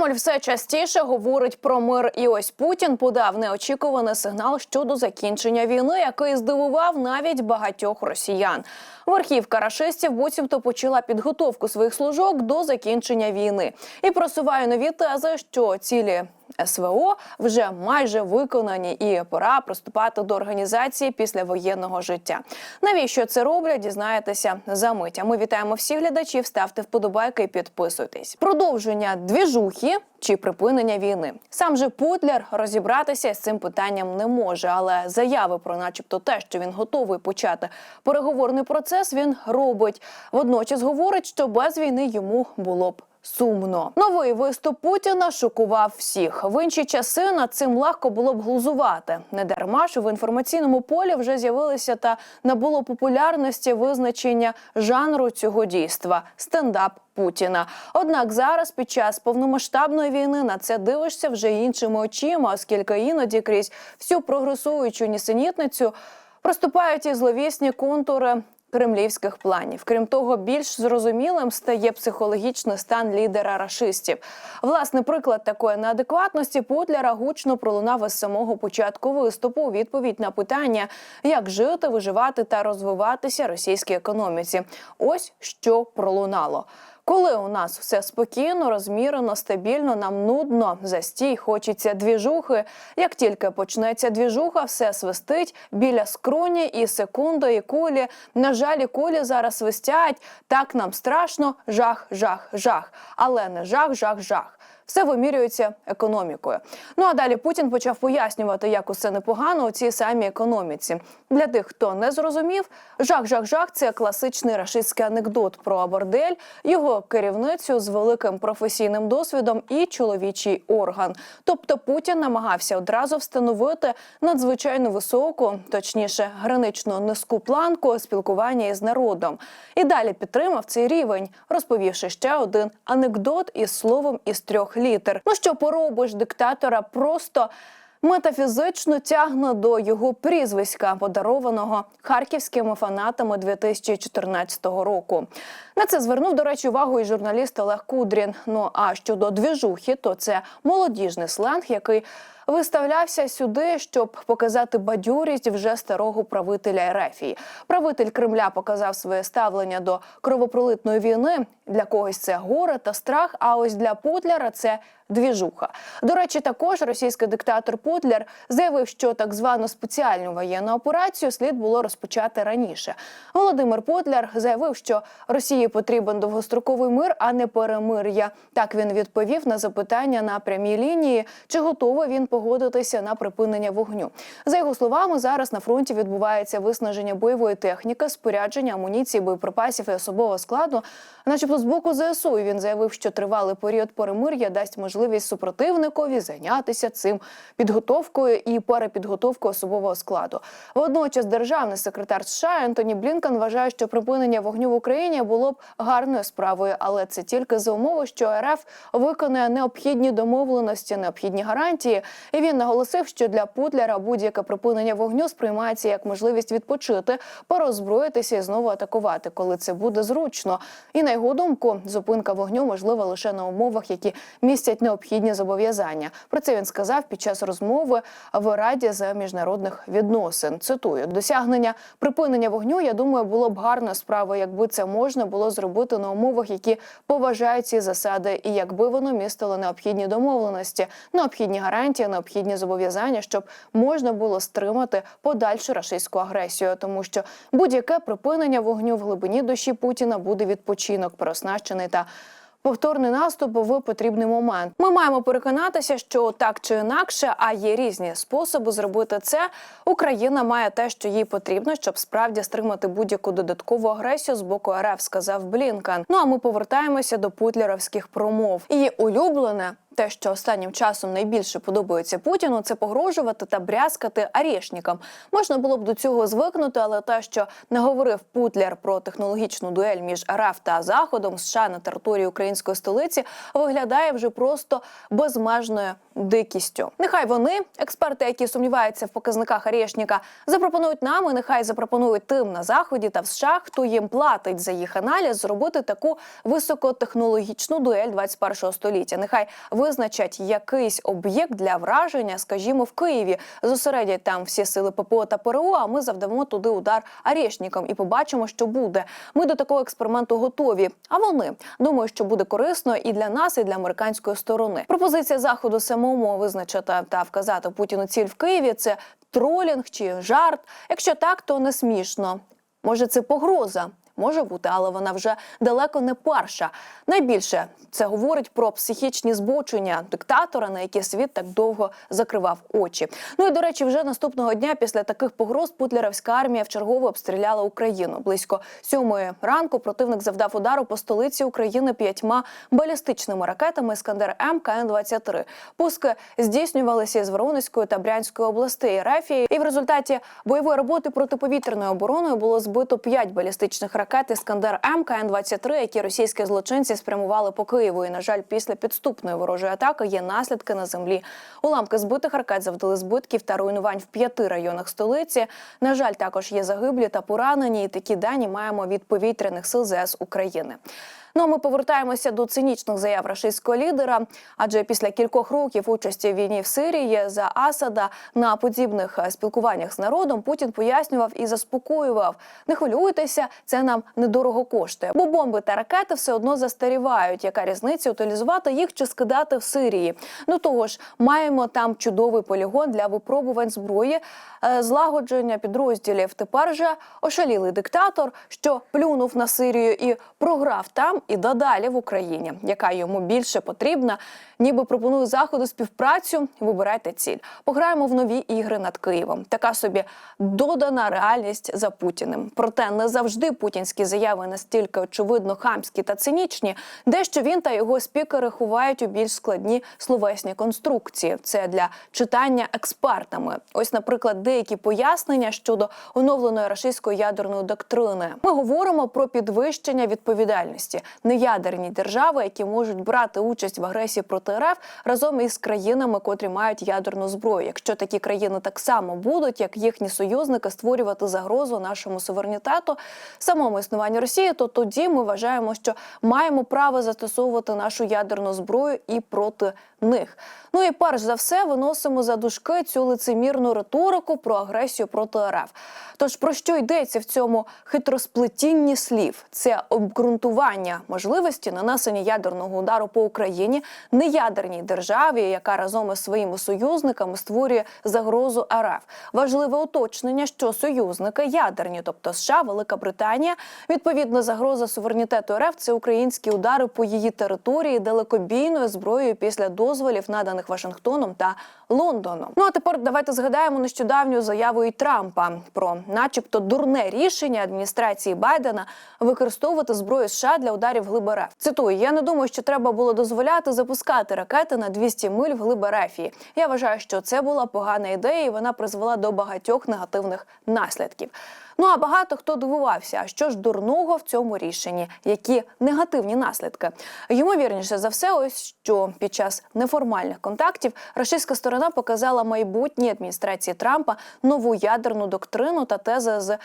Кремль все частіше говорить про мир, і ось Путін подав неочікуваний сигнал щодо закінчення війни, який здивував навіть багатьох росіян. Верхівка рашистів буцімто почала підготовку своїх служок до закінчення війни і просуває нові тези, що цілі. СВО вже майже виконані, і пора приступати до організації післявоєнного життя. Навіщо це роблять? Дізнаєтеся за мить. А Ми вітаємо всіх глядачів. Ставте вподобайки і підписуйтесь. Продовження двіжухи чи припинення війни. Сам же Путляр розібратися з цим питанням не може, але заяви про, начебто, те, що він готовий почати переговорний процес, він робить. Водночас говорить, що без війни йому було б. Сумно новий виступ Путіна шокував всіх. В інші часи над цим легко було б глузувати. Не дарма ж в інформаційному полі вже з'явилися та набуло популярності визначення жанру цього дійства стендап Путіна. Однак зараз, під час повномасштабної війни, на це дивишся вже іншими очима, оскільки іноді крізь всю прогресуючу нісенітницю проступають і зловісні контури кремлівських планів. Крім того, більш зрозумілим стає психологічний стан лідера рашистів. Власне, приклад такої неадекватності Путляра гучно пролунав із самого початку виступу у відповідь на питання, як жити, виживати та розвиватися російській економіці. Ось що пролунало. Коли у нас все спокійно, розмірено, стабільно, нам нудно, застій, хочеться двіжухи. Як тільки почнеться двіжуха, все свистить біля скроні і секунди, і кулі. На жаль, кулі зараз свистять. Так нам страшно, жах, жах, жах. Але не жах, жах, жах. Все вимірюється економікою. Ну а далі Путін почав пояснювати, як усе непогано у цій самій економіці. Для тих, хто не зрозумів, жах, жах, жах це класичний рашистський анекдот про бордель, його керівницю з великим професійним досвідом і чоловічий орган. Тобто Путін намагався одразу встановити надзвичайно високу, точніше, гранично низьку планку спілкування із народом. І далі підтримав цей рівень, розповівши ще один анекдот із словом із трьох літер. Ну що поробиш диктатора просто. Метафізично тягне до його прізвиська, подарованого харківськими фанатами 2014 року. На це звернув, до речі, увагу і журналіст Олег Кудрін. Ну а щодо двіжухи, то це молодіжний сленг, який виставлявся сюди, щоб показати бадьорість вже старого правителя Ерефії. Правитель Кремля показав своє ставлення до кровопролитної війни. Для когось це горе та страх. А ось для Путляра це двіжуха. До речі, також російський диктатор Путляр заявив, що так звану спеціальну воєнну операцію слід було розпочати раніше. Володимир Путляр заявив, що Росії потрібен довгостроковий мир, а не перемир'я. Так він відповів на запитання на прямій лінії, чи готовий він погодитися на припинення вогню. За його словами, зараз на фронті відбувається виснаження бойової техніки, спорядження, амуніції, боєприпасів і особового складу, начебто з боку ЗСУ. Він заявив, що тривалий період перемир'я дасть можливість супротивникові зайнятися цим підготовкою і перепідготовкою особового складу. Водночас, державний секретар США Ентоні Блінкан вважає, що припинення вогню в Україні було б гарною справою, але це тільки за умови, що РФ виконає необхідні домовленості, необхідні гарантії. І він наголосив, що для Путляра будь-яке припинення вогню сприймається як можливість відпочити, порозброїтися і знову атакувати, коли це буде зручно. І на його думку, зупинка вогню можлива лише на умовах, які містять необхідні зобов'язання. Про це він сказав під час розмови в Раді з міжнародних відносин. Цитую досягнення припинення вогню. Я думаю, було б гарною справою, якби це можна було зробити на умовах, які поважають ці засади, і якби воно містило необхідні домовленості, необхідні гарантії, необхідні зобов'язання, щоб можна було стримати подальшу рашистську агресію, тому що будь-яке припинення вогню в глибині душі Путіна буде відпочинок, переоснащений та повторний наступ в потрібний момент. Ми маємо переконатися, що так чи інакше, а є різні способи зробити це. Україна має те, що їй потрібно, щоб справді стримати будь-яку додаткову агресію з боку РФ, сказав Блінкан. Ну а ми повертаємося до путлеровських промов. Її улюблене. Те, що останнім часом найбільше подобається Путіну, це погрожувати та брязкати арішникам. Можна було б до цього звикнути, але те, що не говорив Путляр про технологічну дуель між РФ та Заходом США на території української столиці, виглядає вже просто безмежною дикістю. Нехай вони, експерти, які сумніваються в показниках Арєшніка, запропонують нам і нехай запропонують тим на заході та в США, хто їм платить за їх аналіз, зробити таку високотехнологічну дуель 21 століття. Нехай визначать якийсь об'єкт для враження, скажімо, в Києві, зосередять там всі сили ППО та ПРО. А ми завдамо туди удар арішникам і побачимо, що буде. Ми до такого експерименту готові. А вони думаю, що буде корисно і для нас, і для американської сторони. Пропозиція заходу самому визначити та вказати Путіну ціль в Києві. Це тролінг чи жарт. Якщо так, то не смішно. Може, це погроза. Може бути, але вона вже далеко не перша. Найбільше це говорить про психічні збочення диктатора, на які світ так довго закривав очі. Ну і до речі, вже наступного дня після таких погроз путлерівська армія вчергово обстріляла Україну. Близько сьомої ранку противник завдав удару по столиці України п'ятьма балістичними ракетами Іскандер М КН 23 Пуски здійснювалися із Воронезької та Брянської областей Рефії, і в результаті бойової роботи протиповітряною обороною було збито п'ять балістичних ракет Іскандер М КН 23 які російські злочинці спрямували по Києву. І на жаль, після підступної ворожої атаки є наслідки на землі. Уламки збитих ракет завдали збитків та руйнувань в п'яти районах столиці. На жаль, також є загиблі та поранені. І такі дані маємо від повітряних сил ЗС України. Ну а ми повертаємося до цинічних заяв рашистського лідера. Адже після кількох років участі в війні в Сирії за Асада на подібних е, спілкуваннях з народом Путін пояснював і заспокоював: не хвилюйтеся, це нам недорого коштує. Бо бомби та ракети все одно застарівають. Яка різниця утилізувати їх чи скидати в Сирії? Ну того ж, маємо там чудовий полігон для випробувань зброї, е, злагодження підрозділів. Тепер же ошалілий диктатор, що плюнув на Сирію і програв там і додалі в Україні, яка йому більше потрібна. Ніби пропонує заходу співпрацю. Вибирайте ціль. Пограємо в нові ігри над Києвом. Така собі додана реальність за Путіним. Проте не завжди путінські заяви настільки очевидно хамські та цинічні, дещо він та його спікери ховають у більш складні словесні конструкції. Це для читання експертами. Ось, наприклад, деякі пояснення щодо оновленої рашистської ядерної доктрини. Ми говоримо про підвищення відповідальності неядерні держави, які можуть брати участь в агресії проти РФ разом із країнами, котрі мають ядерну зброю. Якщо такі країни так само будуть, як їхні союзники, створювати загрозу нашому суверенітету, самому існуванню Росії, то тоді ми вважаємо, що маємо право застосовувати нашу ядерну зброю і проти них. Ну і перш за все виносимо за дужки цю лицемірну риторику про агресію проти РФ. Тож про що йдеться в цьому хитросплетінні слів? Це обґрунтування можливості нанесення ядерного удару по Україні неядерній державі, яка разом із своїми союзниками створює загрозу РФ. Важливе уточнення, що союзники ядерні, тобто США, Велика Британія, відповідно загроза суверенітету РФ це українські удари по її території далекобійною зброєю після дозволів, наданих Вашингтоном та Лондоном. Ну а тепер давайте згадаємо нещодавню заяву і Трампа про, начебто, дурне рішення адміністрації Байдена використовувати зброю США для ударів глиб. Цитую: я не думаю, що треба було дозволяти запускати ракети на 200 миль в РФ. Я вважаю, що це була погана ідея, і вона призвела до багатьох негативних наслідків. Ну а багато хто дивувався, що ж дурного в цьому рішенні, які негативні наслідки. Ймовірніше за все, ось що під час неформальних контактів російська сторона показала майбутній адміністрації Трампа нову ядерну доктрину та тези з.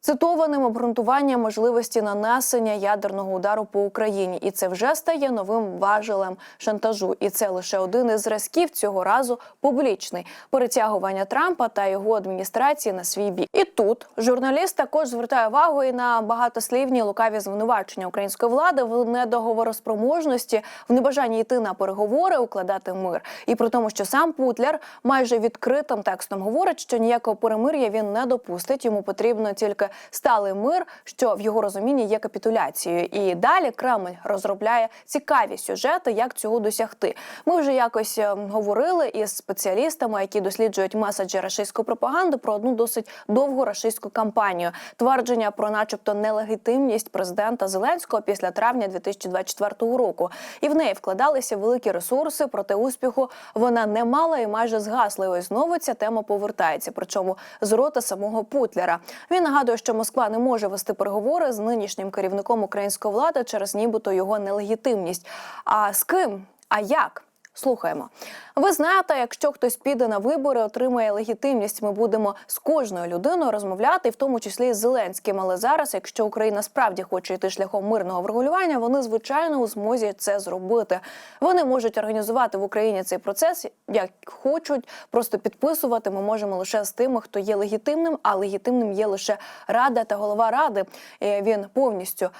Цитованим обґрунтуванням можливості нанесення ядерного удару по Україні, і це вже стає новим важелем шантажу. І це лише один із зразків цього разу публічний перетягування Трампа та його адміністрації на свій бік. І тут журналіст також звертає увагу і на багатослівні лукаві звинувачення української влади в недоговороспроможності, в небажанні йти на переговори, укладати мир. І при тому, що сам Путляр майже відкритим текстом говорить, що ніякого перемир'я він не допустить. Йому потрібно тільки сталий мир, що в його розумінні є капітуляцією. І далі Кремль розробляє цікаві сюжети, як цього досягти. Ми вже якось е, говорили із спеціалістами, які досліджують меседжі рашистської пропаганди про одну досить довгу рашистську кампанію. Твердження про, начебто, нелегітимність президента Зеленського після травня 2024 року. І в неї вкладалися великі ресурси, проте успіху вона не мала і майже згасла. І ось знову ця тема повертається. Причому з рота самого Путлера. Він нагадує, що Москва не може вести переговори з нинішнім керівником української влади через нібито його нелегітимність. А з ким? А як? Слухаємо. Ви знаєте, якщо хтось піде на вибори, отримає легітимність. Ми будемо з кожною людиною розмовляти, в тому числі з Зеленським. Але зараз, якщо Україна справді хоче йти шляхом мирного врегулювання, вони звичайно у змозі це зробити. Вони можуть організувати в Україні цей процес як хочуть, просто підписувати. Ми можемо лише з тими, хто є легітимним, а легітимним є лише рада та голова ради. Е, Він повністю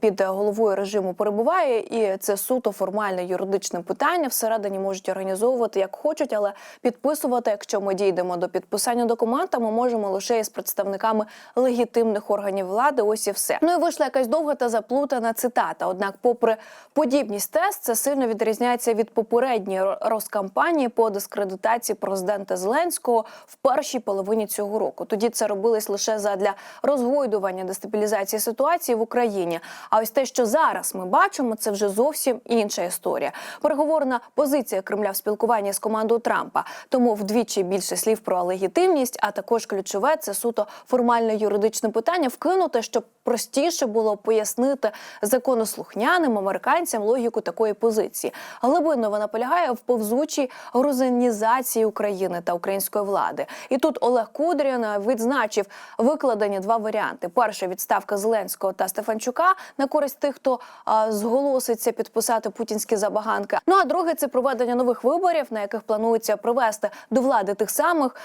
під головою режиму перебуває, і це суто формальне юридичне питання. Всередині можуть організовувати як хочуть, але підписувати, якщо ми дійдемо до підписання документа, ми можемо лише із представниками легітимних органів влади. Ось і все. Ну і вийшла якась довга та заплутана цитата. Однак, попри подібність тест, це сильно відрізняється від попередньої розкампанії по дискредитації президента Зеленського в першій половині цього року. Тоді це робилось лише задля розгойдування дестабілізації ситуації в Україні. А ось те, що зараз ми бачимо, це вже зовсім інша історія. Переговорна позиція Кремля в спілкуванні з командою Трампа. Тому вдвічі більше слів про легітимність, а також ключове це суто формальне юридичне питання вкинути, щоб простіше було пояснити законослухняним американцям логіку такої позиції. Глибинно вона полягає в повзучій грузинізації України та української влади. І тут Олег Кудрін відзначив викладені два варіанти: перший відставка Зеленського та Стефанчука на користь тих, хто а, зголоситься підписати путінські забаганки. Ну а другий це проведення нових виборів, на яких планується привести до влади тих самих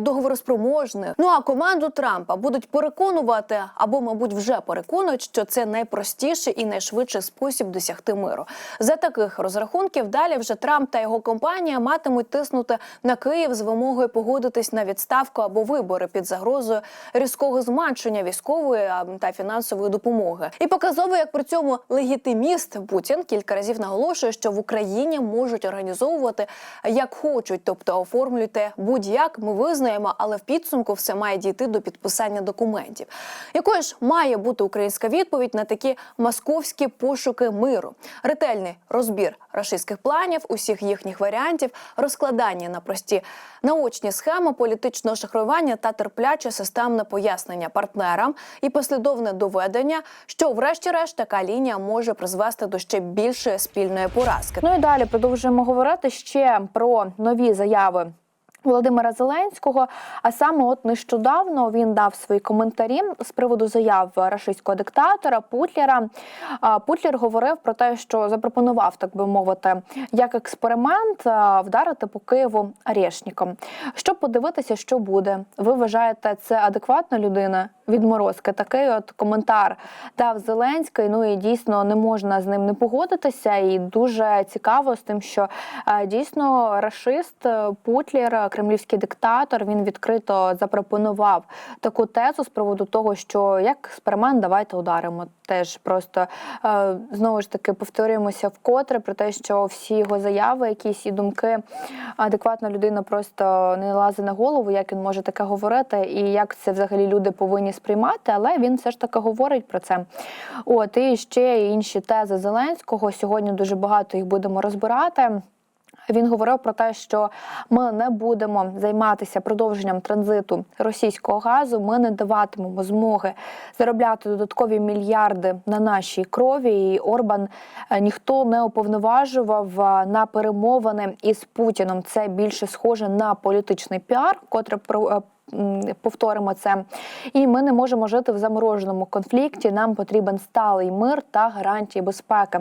договороспроможних. Ну а команду Трампа будуть переконувати або, мабуть, вже переконують, що це найпростіший і найшвидший спосіб досягти миру. За таких розрахунків далі вже Трамп та його компанія матимуть тиснути на Київ з вимогою погодитись на відставку або вибори під загрозою різкого зменшення військової та фінансової допомоги. І показово, як при цьому легітиміст Путін кілька разів наголошує, що в Україні можуть організовувати як хочуть, тобто оформлюйте будь-як. Ми визнаємо, але в підсумку все має дійти до підписання документів. Якою ж має бути українська відповідь на такі московські пошуки миру? Ретельний розбір рашистських планів, усіх їхніх варіантів, розкладання на прості наочні схеми політичного шахрування та терпляче системне пояснення партнерам і послідовне доведення, що, врешті-решт, така лінія може призвести до ще більшої спільної поразки. Ну і далі продовжуємо говорити ще про нові заяви. Володимира Зеленського, а саме от нещодавно він дав свої коментарі з приводу заяв рашистського диктатора Путлера. Путлер говорив про те, що запропонував, так би мовити, як експеримент вдарити по Києву арешником. Щоб подивитися, що буде. Ви вважаєте, це адекватна людина? Відморозки такий от коментар дав Зеленський. Ну і дійсно не можна з ним не погодитися. І дуже цікаво з тим, що дійсно рашист е, Путлер, кремлівський диктатор, він відкрито запропонував таку тезу з приводу того, що як експеримент, давайте ударимо. Теж просто е, знову ж таки повторюємося вкотре про те, що всі його заяви, якісь і думки, адекватна людина просто не лазить на голову, як він може таке говорити, і як це взагалі люди повинні сприймати, але він все ж таки говорить про це. От і ще інші тези Зеленського. Сьогодні дуже багато їх будемо розбирати. Він говорив про те, що ми не будемо займатися продовженням транзиту російського газу. Ми не даватимемо змоги заробляти додаткові мільярди на нашій крові. І Орбан е, ніхто не уповноважував е, на перемовини із Путіном. Це більше схоже на політичний піар, котре про. е, Повторимо це, і ми не можемо жити в замороженому конфлікті. Нам потрібен сталий мир та гарантії безпеки.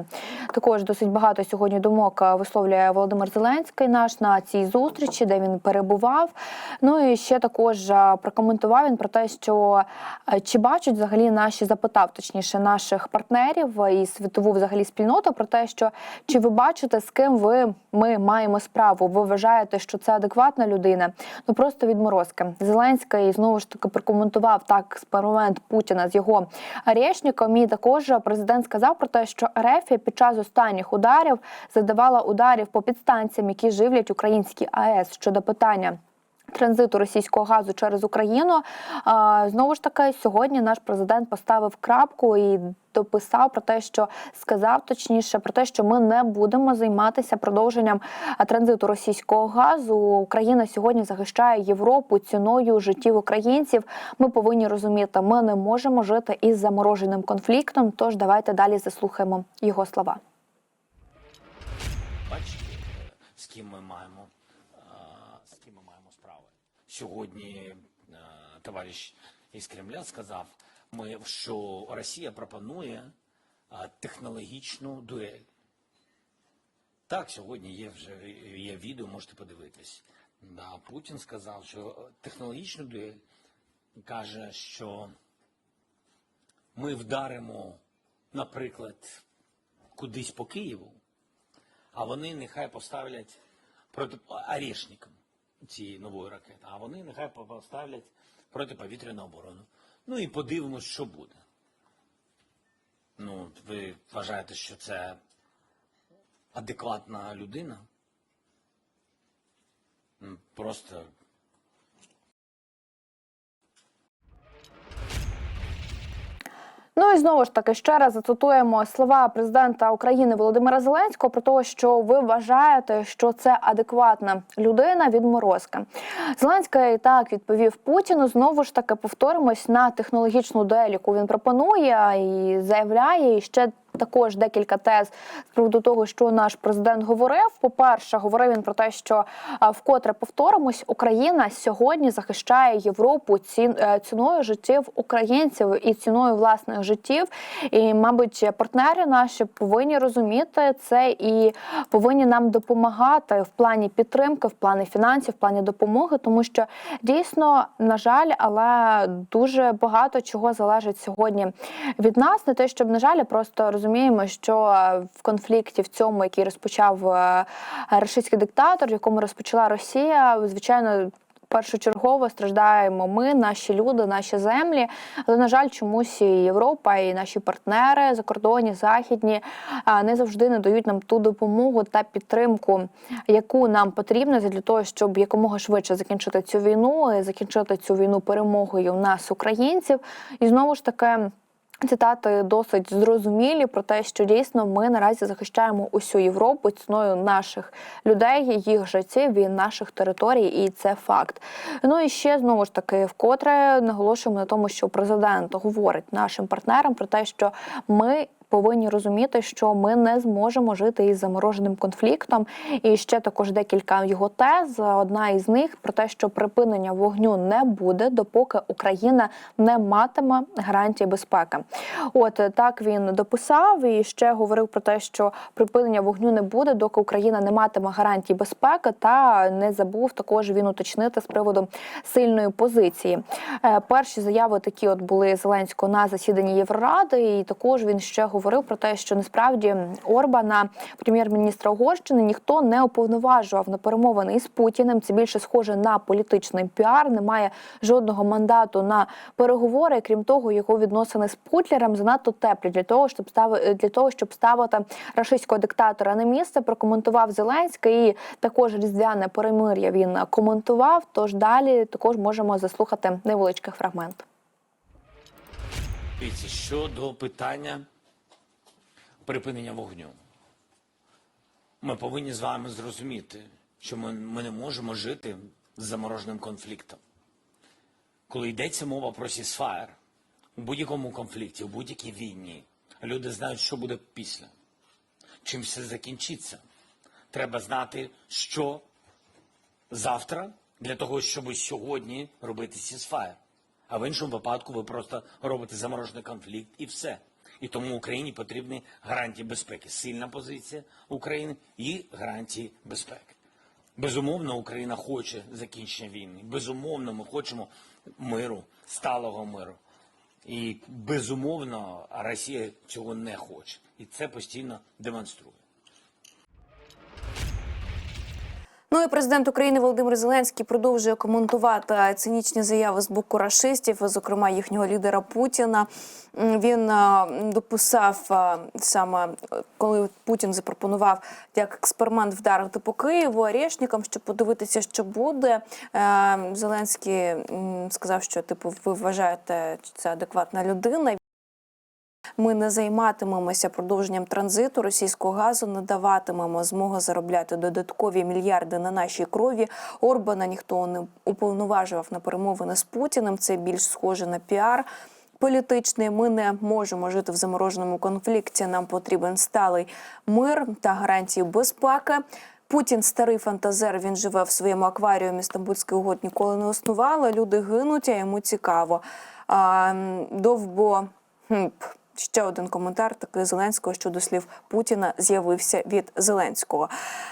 Також досить багато сьогодні думок е, висловлює Володимир Зеленський наш на цій зустрічі, де він перебував. Ну і ще також е, прокоментував він про те, що е, чи бачать взагалі наші запитав, точніше, наших партнерів і світову взагалі спільноту про те, що чи ви бачите, з ким ви ми маємо справу? Ви вважаєте, що це адекватна людина? Ну просто відморозки. Зеленський знову ж таки прокоментував так експеримент Путіна з його арешником. І також президент сказав про те, що РФ під час останніх ударів задавала ударів по підстанціям, які живлять українські АЕС щодо питання. Транзиту російського газу через Україну знову ж таки сьогодні наш президент поставив крапку і дописав про те, що сказав точніше про те, що ми не будемо займатися продовженням транзиту російського газу. Україна сьогодні захищає Європу ціною життів українців. Ми повинні розуміти, ми не можемо жити із замороженим конфліктом. Тож давайте далі заслухаємо його слова. Бачите, ким ми маємо, е, з ким ми маємо справи. Сьогодні е, товариш із Кремля сказав, ми, що Росія пропонує е, технологічну дуель. Так, сьогодні є вже є відео, можете подивитись. Да, Путін сказав, що технологічну дуель каже, що ми вдаримо, наприклад, кудись по Києву, а вони нехай поставлять проти орешникам цієї нової ракети, а вони нехай поставлять протиповітряну оборону. Ну і подивимось, що буде. Ну, ви вважаєте, що це адекватна людина? Просто Ну і знову ж таки ще раз зацитуємо слова президента України Володимира Зеленського про те, що ви вважаєте, що це адекватна людина відморозка. Зеленський так відповів Путіну. Знову ж таки повторимось на технологічну деліку. він пропонує і заявляє і ще. Також декілька тез з приводу того, що наш президент говорив. По-перше, говорив він про те, що вкотре повторимось, Україна сьогодні захищає Європу ці- е, ціною життів українців і ціною власних життів. І, мабуть, партнери наші повинні розуміти це і повинні нам допомагати в плані підтримки, в плані фінансів, в плані допомоги, тому що дійсно, на жаль, але дуже багато чого залежить сьогодні від нас. Не те, щоб на жаль, просто розуміємо, що е, в конфлікті в цьому, який розпочав е, російський диктатор, в якому розпочала Росія, звичайно. Першочергово страждаємо ми, наші люди, наші землі. Але на жаль, чомусь і Європа і наші партнери закордонні, західні не завжди не дають нам ту допомогу та підтримку, яку нам потрібно для того, щоб якомога швидше закінчити цю війну, закінчити цю війну перемогою в нас, українців. І знову ж таки. Цитати досить зрозумілі про те, що дійсно ми наразі захищаємо усю Європу ціною наших людей, їх життів і наших територій, і це факт. Ну і ще знову ж таки, вкотре наголошуємо на тому, що президент говорить нашим партнерам про те, що ми. Повинні розуміти, що ми не зможемо жити із замороженим конфліктом. І ще також декілька його тез. Одна із них про те, що припинення вогню не буде, допоки Україна не матиме гарантії безпеки. От так він дописав і ще говорив про те, що припинення вогню не буде, доки Україна не матиме гарантій безпеки, та не забув також він уточнити з приводу сильної позиції. Е, Перші заяви такі от були Зеленського на засіданні Євроради, і також він ще говорив про те, що насправді Орбана, прем'єр-міністра Угорщини, ніхто не уповноважував на перемовини із Путіним. Це більше схоже на політичний піар. Немає жодного мандату на переговори. Крім того, його відносини з Путлером занадто теплі для того, щоб ставити для того, щоб ставити рашистського диктатора на місце. Прокоментував Зеленський і також різдвяне перемир'я він коментував. Тож далі також можемо заслухати невеличкий фрагмент. Дивіться, щодо питання припинення вогню. Ми повинні з вами зрозуміти, що ми, ми не можемо жити з замороженим конфліктом. Коли йдеться мова про сісфаєр, у будь-якому конфлікті, у будь-якій війні, люди знають, що буде після, чим все закінчиться. Треба знати, що завтра для того, щоб сьогодні робити сісфаєр. А в іншому випадку ви просто робите заморожений конфлікт і все. І тому Україні потрібні гарантії безпеки. Сильна позиція України і гарантії безпеки. Безумовно, Україна хоче закінчення війни. Безумовно, ми хочемо миру, сталого миру. І безумовно, Росія цього не хоче. І це постійно демонструє. Ну і президент України Володимир Зеленський продовжує коментувати цинічні заяви з боку рашистів, зокрема їхнього лідера Путіна. Він е, дописав е, саме, коли Путін запропонував як експеримент вдарити по Києву орешникам, щоб подивитися, що буде. Е, Зеленський сказав, що типу ви вважаєте, що це адекватна людина. Ми не займатимемося продовженням транзиту російського газу, не даватимемо змоги заробляти додаткові мільярди на нашій крові. Орбана ніхто не уповноважував на перемовини з Путіним. Це більш схоже на піар. Політичний ми не можемо жити в замороженому конфлікті. Нам потрібен сталий мир та гарантії безпеки. Путін старий фантазер. Він живе в своєму акваріумі. Стамбульський угод ніколи не існувало. Люди гинуть, а йому цікаво. А, довбо хм, п, ще один коментар такий Зеленського щодо слів Путіна з'явився від Зеленського.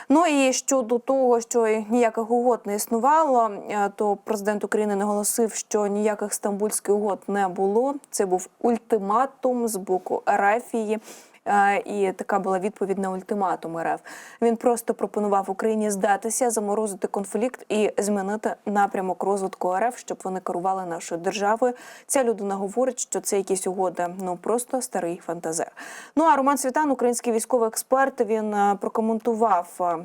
Ну і щодо того, що ніяких угод не існувало, е, то президент України наголосив, що ніяких стамбульських угод не було. Це був ультиматум з боку Арафії. Е, І така була відповідь на ультиматум РФ. Він просто пропонував Україні здатися, заморозити конфлікт і змінити напрямок розвитку РФ, щоб вони керували нашою державою. Ця людина говорить, що це якісь угоди. Ну просто старий фантазер. Ну а Роман Світан, український військовий експерт, він е, прокоментував.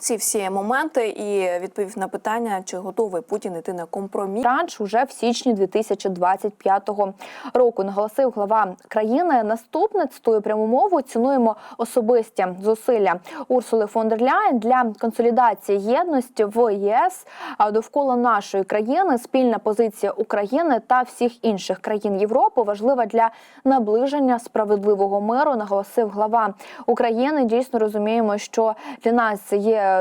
Ці всі моменти і відповів на питання, чи готовий Путін йти на компроміс. Транш уже в січні 2025 року. Наголосив глава країни. Наступне цитую пряму мову. Цінуємо особисті зусилля Урсули фон дер Ляєн для консолідації єдності в ЄС довкола нашої країни. Спільна позиція України та всіх інших країн Європи важлива для наближення справедливого миру. Наголосив глава України. Дійсно розуміємо, що для нас це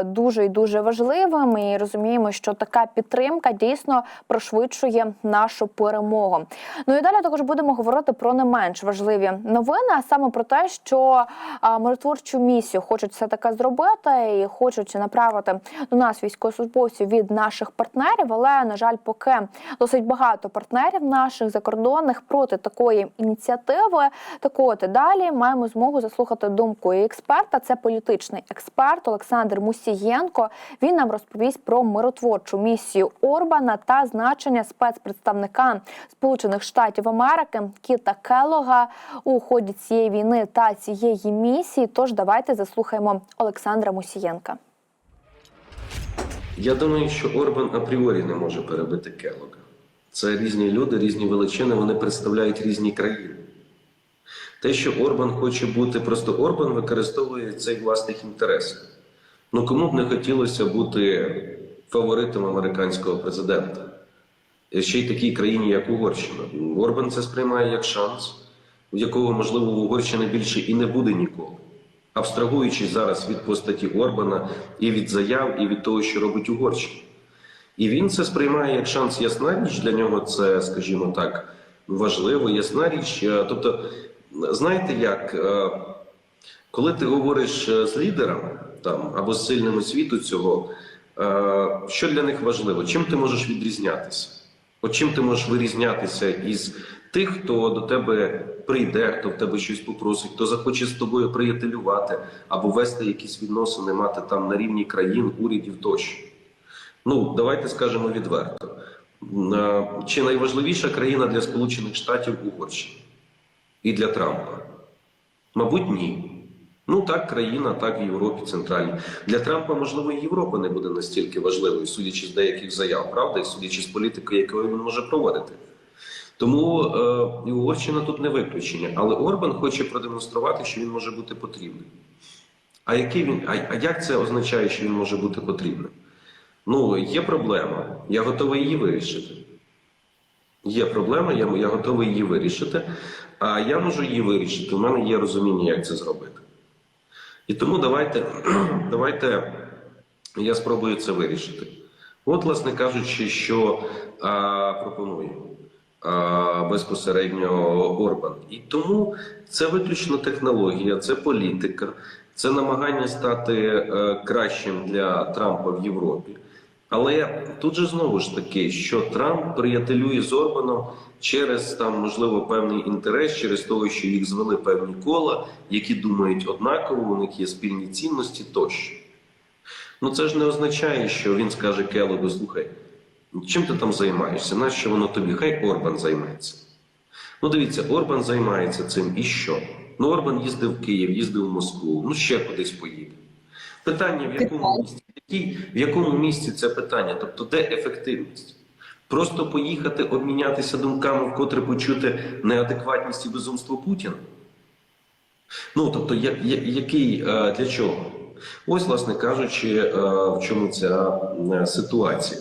дуже і дуже важливим. І розуміємо, що така підтримка дійсно пришвидшує нашу перемогу. Ну і далі також будемо говорити про не менш важливі новини, а саме про те, що миротворчу місію хочуть все таки зробити і хочуть направити до нас військовослужбовців від наших партнерів. Але на жаль, поки досить багато партнерів наших закордонних проти такої ініціативи. Так от далі маємо змогу заслухати думку експерта. Це політичний експерт Олександр Мусієнко. Він нам розповість про миротворчу місію Орбана та значення спецпредставника Сполучених Штатів Америки Кіта Келога у ході цієї війни та цієї місії. Тож давайте заслухаємо Олександра Мусієнка. Я думаю, що Орбан апріорі не може перебити Келога. Це різні люди, різні величини, вони представляють різні країни. Те, що Орбан хоче бути, просто Орбан використовує це в власних інтересах. Ну кому б не хотілося бути фаворитом американського президента? Ще й такій країні, як Угорщина. Орбан це сприймає як шанс, в якого, можливо, в Угорщини більше і не буде ніколи. Абстрагуючись зараз від постаті Орбана і від заяв, і від того, що робить Угорщина. І він це сприймає як шанс. Ясна річ для нього це, скажімо так, важливо, ясна річ. Е, Тобто, знаєте як, е, коли ти говориш е, з лідерами там або з сильними світу цього, е, що для них важливо? Чим ти можеш відрізнятися? От чим ти можеш вирізнятися із тих, хто до тебе прийде, хто в тебе щось попросить, хто захоче з тобою приятелювати або вести якісь відносини, мати там на рівні країн, урядів тощо. Ну, давайте скажемо відверто. Е, Чи найважливіша країна для Сполучених Штатів Угорщина? І для Трампа? Мабуть, ні. Ну так, країна, так в Європі центральній. Для Трампа, можливо, і Європа не буде настільки важливою, судячи з деяких заяв, правда, і судячи з політики, якою він може проводити. Тому е, і Угорщина тут не виключення. Але Орбан хоче продемонструвати, що він може бути потрібним. А, який він, а, а як це означає, що він може бути потрібним? Ну, є проблема. Я готовий її вирішити. Є проблема, я, я готовий її вирішити. А я можу її вирішити. У мене є розуміння, як це зробити. І тому давайте, давайте я спробую це вирішити. От, власне кажучи, що а, пропоную а, безпосередньо Орбан. І тому це виключно технологія, це політика, це намагання стати а, кращим для Трампа в Європі. Але тут же знову ж таки, що Трамп приятелює з Орбаном через там, можливо, певний інтерес, через того, що їх звели певні кола, які думають однаково, у них є спільні цінності тощо. Ну це ж не означає, що він скаже Келогу, слухай, чим ти там займаєшся? Нащо воно тобі? Хай Орбан займеться. Ну, дивіться, Орбан займається цим і що? Ну, Орбан їздив в Київ, їздив в Москву, ну ще кудись поїде. Питання в якому місці? В якому місці це питання? Тобто, де ефективність? Просто поїхати обмінятися думками, вкотре почути неадекватність і безумство Путіна? Ну, тобто, я, я, який е, для чого? Ось, власне кажучи, е, в чому ця е, ситуація.